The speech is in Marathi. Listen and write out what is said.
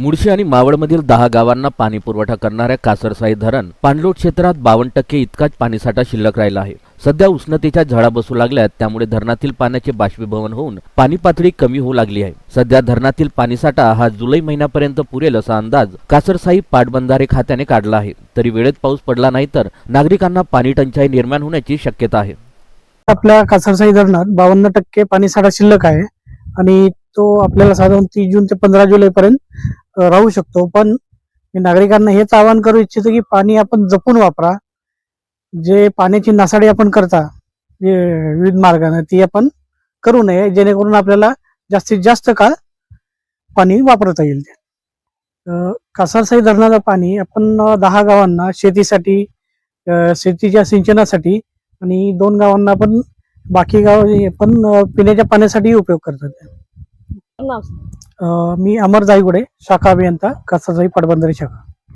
मुळशी आणि मावळमधील दहा गावांना पाणी पुरवठा करणाऱ्या कासरसाई धरण पाणलोट क्षेत्रात बावन्न टक्के इतकाच पाणीसाठा शिल्लक राहिला आहे. सध्या उष्णतेच्या झळा बसू लागल्यात त्यामुळे धरणातील पाण्याचे बाष्पीभवन होऊन पाणी पातळी कमी होऊ लागली आहे. सध्या धरणातील पाणीसाठा हा जुलै महिन्यापर्यंत पुरेल असा अंदाज कासरसाई पाटबंधारे खात्याने काढला आहे. तरी वेळेत पाऊस पडला नाही तर नागरिकांना पाणी टंचाई निर्माण होण्याची शक्यता आहे. आपल्या कासरसाई धरणात बावन्न टक्के पाणीसाठा शिल्लक आहे आणि तो आपल्याला साधारण तीस जून ते पंधरा जुलै पर्यंत राहू शकतो. पण मी नागरिकांना हेच आवाहन करू इच्छितो की पाणी आपण जपून वापरा. जे पाण्याची नासाडी आपण करता जे विविध मार्गाने ती आपण करू नये जेणेकरून आपल्याला जास्तीत जास्त काळ पाणी वापरता येईल. ते कासारसाई धरणाचं पाणी आपण दहा गावांना शेतीसाठी शेतीच्या सिंचनासाठी आणि दोन गावांना पण बाकी गाव पण पिण्याच्या पाण्यासाठी उपयोग करतात. मी अमर जाईगुडे शाखा अभियंता कसाजाई पाटबंधारे शाखा.